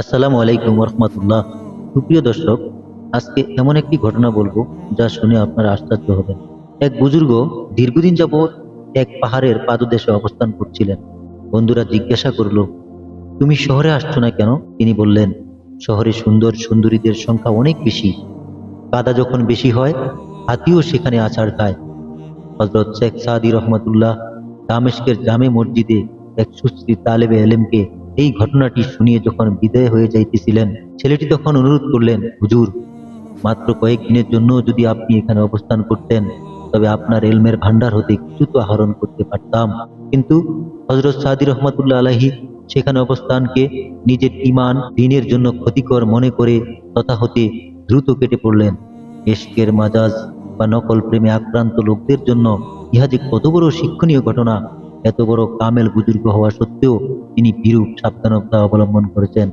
আসসালামু আলাইকুম রহমতুল্লাহ সুপ্রিয় দর্শক, আজকে এমন একটি ঘটনা বলব যা শুনে আপনারা আশ্চর্য হবেন। এক বুজুর্গ দীর্ঘদিন যাবৎ এক পাহাড়ের পাদদেশে অবস্থান করছিলেন। বন্ধুরা জিজ্ঞাসা করল, তুমি শহরে আসছো না কেন? তিনি বললেন, শহরে সুন্দর সুন্দরীদের সংখ্যা অনেক বেশি। কাদা যখন বেশি হয়, হাতিও সেখানে আছাড় খায়। হজরত শেখ সাদি রহমতুল্লাহ দামেশকের জামে মসজিদে এক সুশ্রী তালেবে এলেমকে এই ঘটনাটি শুনিয়ে যখন বিদায় হয়ে যাইতেছিলেন, ছেলেটি তখন অনুরোধ করলেন, হুজুর, মাত্র কয়েকদিনের জন্য যদি আপনি এখানে অবস্থান করতেন, তবে আপনার এলমের ভান্ডার হতে কিছু তো আহরণ করতে পারতাম। কিন্তু হজরত সাদি রহমতুল্লাহ আলাহি সেখানে অবস্থানকে নিজের ইমান দিনের জন্য ক্ষতিকর মনে করে তথা হতে দ্রুত কেটে পড়লেন। এশকের মাজাজ বা নকল প্রেমে আক্রান্ত লোকদের জন্য ইহা যে কত বড় শিক্ষণীয় ঘটনা এত বড় কামেল বুজুর্গ হওয়া সত্ত্বেও তিনি বিরূপ সাবধানতা অবলম্বন করেছেন।